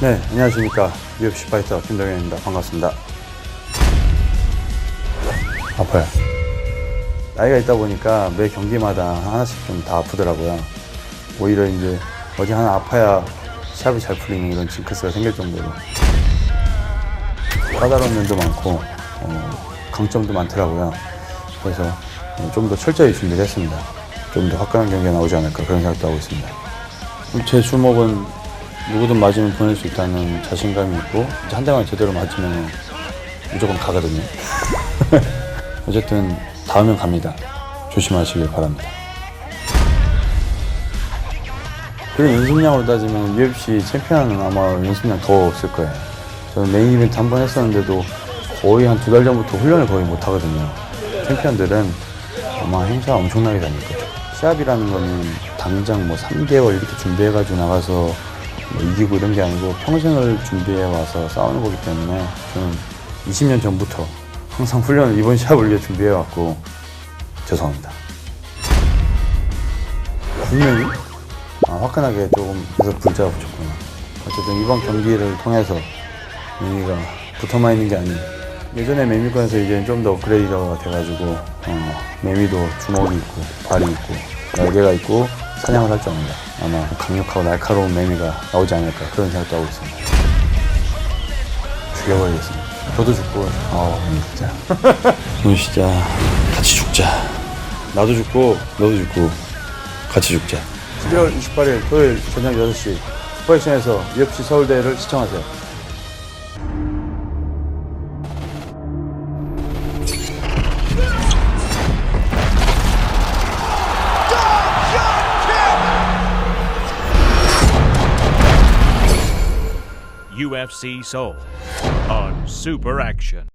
네, 안녕하십니까. UFC 파이터 김동현입니다. 반갑습니다. 아파요. 나이가 있다 보니까 매 경기마다 하나씩 좀 다 아프더라고요. 오히려 이제 어디 하나 아파야 시합이 잘 풀리는 이런 징크스가 생길 정도로 까다로운 면도 많고 어, 강점도 많더라고요. 그래서 좀 더 철저히 준비를 했습니다. 좀 더 화끈한 경기가 나오지 않을까 그런 생각도 하고 있습니다. 제 주먹은 누구든 맞으면 보낼 수 있다는 자신감이 있고 한 대만 제대로 맞으면 무조건 가거든요. 어쨌든 다음엔 갑니다. 조심하시길 바랍니다. 그런 연습량으로 따지면 UFC 챔피언은 아마 연습량 더 없을 거예요. 저는 메인 이벤트 한 번 했었는데도 거의 한 두 달 전부터 훈련을 거의 못 하거든요. 챔피언들은 아마 행사 엄청나게 다닐 거예요. 시합이라는 거는 당장 뭐 3개월 이렇게 준비해가지고 나가서 뭐 이기고 이런 게 아니고 평생을 준비해 와서 싸우는 거기 때문에 저는 20년 전부터 항상 훈련을 이번 시합을 위해 준비해 왔고 죄송합니다. 분명히 아, 화끈하게 조금 해서 불자가 붙였구나. 어쨌든 이번 경기를 통해서 매미가 붙어만 있는 게 아닌 예전에 매미권에서 이제 좀 더 업그레이드가 돼가지고 어, 매미도 주먹이 있고 발이 있고 날개가 있고 사냥을 할 줄 압니다. 아마 강력하고 날카로운 매미가 나오지 않을까 그런 생각도 하고 있습니다. 죽여버리겠습니다. 저도 죽고 아 진짜 오늘 진짜 같이 죽자. 나도 죽고 너도 죽고 같이 죽자. 11월 28일 토요일 저녁 6시 슈퍼액션에서 UFC 서울대를 시청하세요. UFC Soul on Super Action.